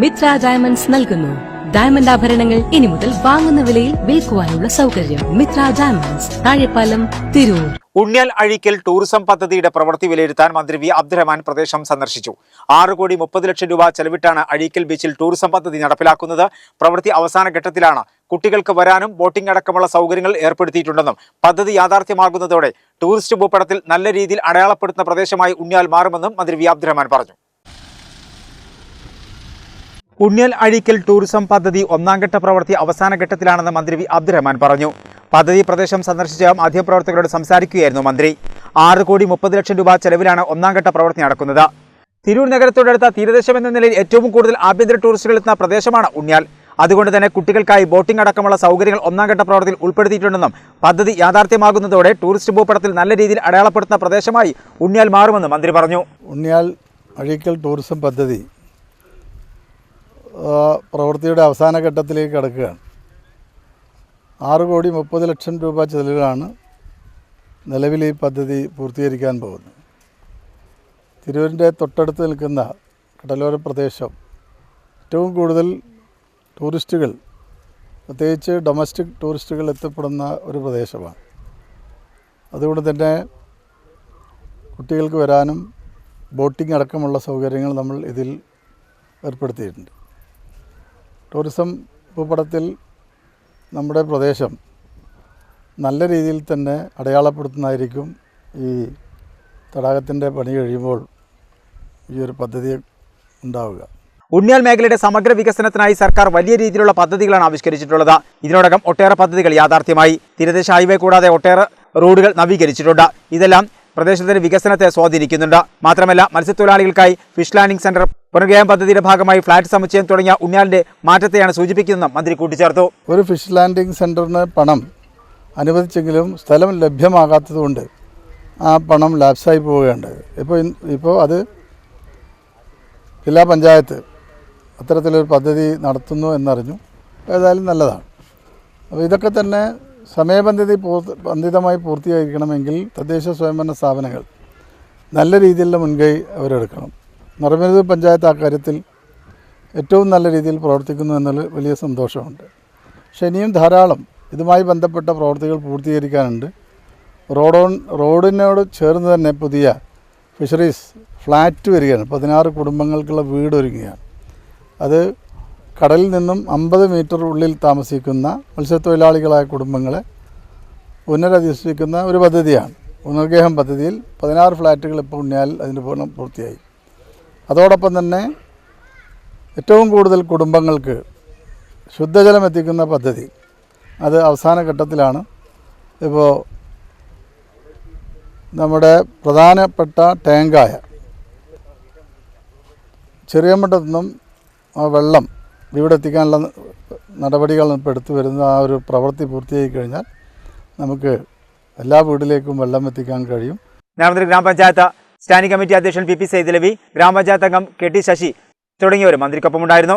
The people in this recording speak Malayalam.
മിത്ര ഡയമണ്ട്സ് നൽകുന്നു. ഡയമണ്ട് ആഭരണങ്ങൾ ഇനി മുതൽ വാങ്ങുന്ന വിലയിൽ വിൽക്കുവാനുള്ള സൗകര്യം മിത്ര ഡയമണ്ട്സ് താഴെപ്പാലം തിരൂർ. ഉണ്ണിയാൽ അഴിക്കൽ ടൂറിസം പദ്ധതിയുടെ പ്രവൃത്തി വിലയിരുത്താൻ മന്ത്രി വി അബ്ദുറഹ്മാൻ പ്രദേശം സന്ദർശിച്ചു. ആറ് കോടി മുപ്പത് ലക്ഷം രൂപ ചെലവിട്ടാണ് അഴീക്കൽ ബീച്ചിൽ ടൂറിസം പദ്ധതി നടപ്പിലാക്കുന്നത്. പ്രവൃത്തി അവസാന ഘട്ടത്തിലാണ്. കുട്ടികൾക്ക് വരാനും ബോട്ടിംഗ് അടക്കമുള്ള സൗകര്യങ്ങൾ ഏർപ്പെടുത്തിയിട്ടുണ്ടെന്നും പദ്ധതി യാഥാർത്ഥ്യമാകുന്നതോടെ ടൂറിസ്റ്റ് ഭൂപടത്തിൽ നല്ല രീതിയിൽ അടയാളപ്പെടുത്തുന്ന പ്രദേശമായി ഉണ്ണിയാൽ മാറുമെന്നും മന്ത്രി വി അബ്ദുറഹ്മാൻ പറഞ്ഞു. ഉണ്ണിയൽ അഴീക്കൽ ടൂറിസം പദ്ധതി ഒന്നാം ഘട്ട പ്രവൃത്തി അവസാന ഘട്ടത്തിലാണെന്ന് മന്ത്രി വി അബ്ദുറഹ്മാൻ പറഞ്ഞു. പദ്ധതി പ്രദേശം സന്ദർശിച്ച മാധ്യമപ്രവർത്തകരോട് സംസാരിക്കുകയായിരുന്നു മന്ത്രി. ആറ് കോടി മുപ്പത് ലക്ഷം രൂപ ചെലവിലാണ് ഒന്നാം ഘട്ട പ്രവൃത്തി നടക്കുന്നത്. തിരൂർ നഗരത്തോടടുത്ത തീരദേശം എന്ന നിലയിൽ ഏറ്റവും കൂടുതൽ ആഭ്യന്തര ടൂറിസ്റ്റുകൾ എത്തുന്ന പ്രദേശമാണ് ഉണ്ണിയാൽ. അതുകൊണ്ട് തന്നെ കുട്ടികൾക്കായി ബോട്ടിംഗ് അടക്കമുള്ള സൗകര്യങ്ങൾ ഒന്നാം ഘട്ട പ്രവൃത്തിയിൽ ഉൾപ്പെടുത്തിയിട്ടുണ്ടെന്നും പദ്ധതി യാഥാർത്ഥ്യമാകുന്നതോടെ ടൂറിസ്റ്റ് ഭൂപടത്തിൽ നല്ല രീതിയിൽ അടയാളപ്പെടുത്തുന്ന പ്രദേശമായി ഉണ്ണിയാൽ മാറുമെന്നും മന്ത്രി പറഞ്ഞു. ഉണ്ണിയാൽ അഴീക്കൽ ടൂറിസം പദ്ധതി പ്രവൃത്തിയുടെ അവസാന ഘട്ടത്തിലേക്ക് കടക്കുകയാണ്. ആറ് കോടി മുപ്പത് ലക്ഷം രൂപ ചെലവിലാണ് നിലവിൽ ഈ പദ്ധതി പൂർത്തീകരിക്കാൻ പോകുന്നത്. തിരൂരിന്റെ തൊട്ടടുത്ത് നിൽക്കുന്ന കടലോര പ്രദേശം ഏറ്റവും കൂടുതൽ ടൂറിസ്റ്റുകൾ പ്രത്യേകിച്ച് ഡൊമസ്റ്റിക് ടൂറിസ്റ്റുകൾ എത്തപ്പെടുന്ന ഒരു പ്രദേശമാണ്. അതുകൊണ്ട് തന്നെ കുട്ടികൾക്ക് വരാനും ബോട്ടിംഗ് അടക്കമുള്ള സൗകര്യങ്ങൾ നമ്മൾ ഇതിൽ ഏർപ്പെടുത്തിയിട്ടുണ്ട്. ടൂറിസം ഭൂപടത്തിൽ നമ്മുടെ പ്രദേശം നല്ല രീതിയിൽ തന്നെ അടയാളപ്പെടുത്തുന്നതായിരിക്കും ഈ തടാകത്തിന്റെ പണി കഴിയുമ്പോൾ ഈ ഒരു പദ്ധതി ഉണ്ടാവുക. ഉണ്ണിയാൽ മേഖലയുടെ സമഗ്ര വികസനത്തിനായി സർക്കാർ വലിയ രീതിയിലുള്ള പദ്ധതികളാണ് ആവിഷ്കരിച്ചിട്ടുള്ളത്. ഇതിനോടകം ഒട്ടേറെ പദ്ധതികൾ യാഥാർത്ഥ്യമായി. തീരദേശ ഹൈവേ കൂടാതെ ഒട്ടേറെ റോഡുകൾ നവീകരിച്ചിട്ടുണ്ട്. ഇതെല്ലാം പ്രദേശത്തിന്റെ വികസനത്തെ സ്വാധീനിക്കുന്നുണ്ട്. മാത്രമല്ല മത്സ്യത്തൊഴിലാളികൾക്കായി ഫിഷ് ലാൻഡിംഗ് സെന്റർ പുനർഗ്രഹം പദ്ധതിയുടെ ഭാഗമായി ഫ്ളാറ്റ് സമുച്ചയം തുടങ്ങിയ ഉണ്ണിയാലിന്റെ മാറ്റത്തെയാണ് സൂചിപ്പിക്കുന്നതെന്നും മന്ത്രി കൂട്ടിച്ചേർത്തു. ഒരു ഫിഷ് ലാൻഡിംഗ് സെന്ററിന് പണം അനുവദിച്ചെങ്കിലും സ്ഥലം ലഭ്യമാകാത്തതുകൊണ്ട് ആ പണം ലാപ്സായി പോവുകയുണ്ട്. ഇപ്പോൾ ഇപ്പോൾ അത് ജില്ലാ പഞ്ചായത്ത് അത്തരത്തിലൊരു പദ്ധതി നടത്തുന്നു എന്നറിഞ്ഞു. ഏതായാലും നല്ലതാണ്. അപ്പോൾ ഇതൊക്കെ തന്നെ സമയബന്ധിത ബന്ധിതമായി പൂർത്തിയായിരിക്കണമെങ്കിൽ തദ്ദേശ സ്വയംഭരണ സ്ഥാപനങ്ങൾ നല്ല രീതിയിലുള്ള മുൻകൈ അവരെടുക്കണം. നിറമരുത് പഞ്ചായത്ത് ആ കാര്യത്തിൽ ഏറ്റവും നല്ല രീതിയിൽ പ്രവർത്തിക്കുന്നു എന്നുള്ള വലിയ സന്തോഷമുണ്ട്. പക്ഷെ ഇനിയും ധാരാളം ഇതുമായി ബന്ധപ്പെട്ട പ്രവർത്തികൾ പൂർത്തീകരിക്കാനുണ്ട്. റോഡോൺ റോഡിനോട് ചേർന്ന് തന്നെ പുതിയ ഫിഷറീസ് ഫ്ലാറ്റ് വരികയാണ്. പതിനാറ് കുടുംബങ്ങൾക്കുള്ള വീട് ഒരുങ്ങുകയാണ്. അത് കടലിൽ നിന്നും അമ്പത് മീറ്റർ ഉള്ളിൽ താമസിക്കുന്ന മത്സ്യത്തൊഴിലാളികളായ കുടുംബങ്ങളെ പുനരധിവസിക്കുന്ന ഒരു പദ്ധതിയാണ്. പുനർഗേഹം പദ്ധതിയിൽ പതിനാറ് ഫ്ലാറ്റുകൾ ഇപ്പോൾ ഉണ്ണിയാൽ അതിന്റെ പൂർണം പൂർത്തിയായി. അതോടൊപ്പം തന്നെ ഏറ്റവും കൂടുതൽ കുടുംബങ്ങൾക്ക് ശുദ്ധജലം എത്തിക്കുന്ന പദ്ധതി അത് അവസാന ഘട്ടത്തിലാണ്. ഇപ്പോൾ നമ്മുടെ പ്രധാനപ്പെട്ട ടാങ്കായ ചെറിയമ്പട്ടത്തു നിന്നും ആ വെള്ളം ഇവിടെ എത്തിക്കാനുള്ള നടപടികൾ ഇപ്പോൾ എടുത്തു വരുന്ന ആ ഒരു പ്രവൃത്തി പൂർത്തിയായി കഴിഞ്ഞാൽ നമുക്ക് എല്ലാ വീട്ടിലേക്കും വെള്ളം എത്തിക്കാൻ കഴിയും. നേമന്ത്രി ഗ്രാമപഞ്ചായത്ത് സ്റ്റാൻഡിംഗ് കമ്മിറ്റി അധ്യക്ഷൻ പി പി സൈദലവി ഗ്രാമപഞ്ചായത്ത് അംഗം കെ ടി ശശി തുടങ്ങിയവർ മന്ത്രിക്കൊപ്പമുണ്ടായിരുന്നു.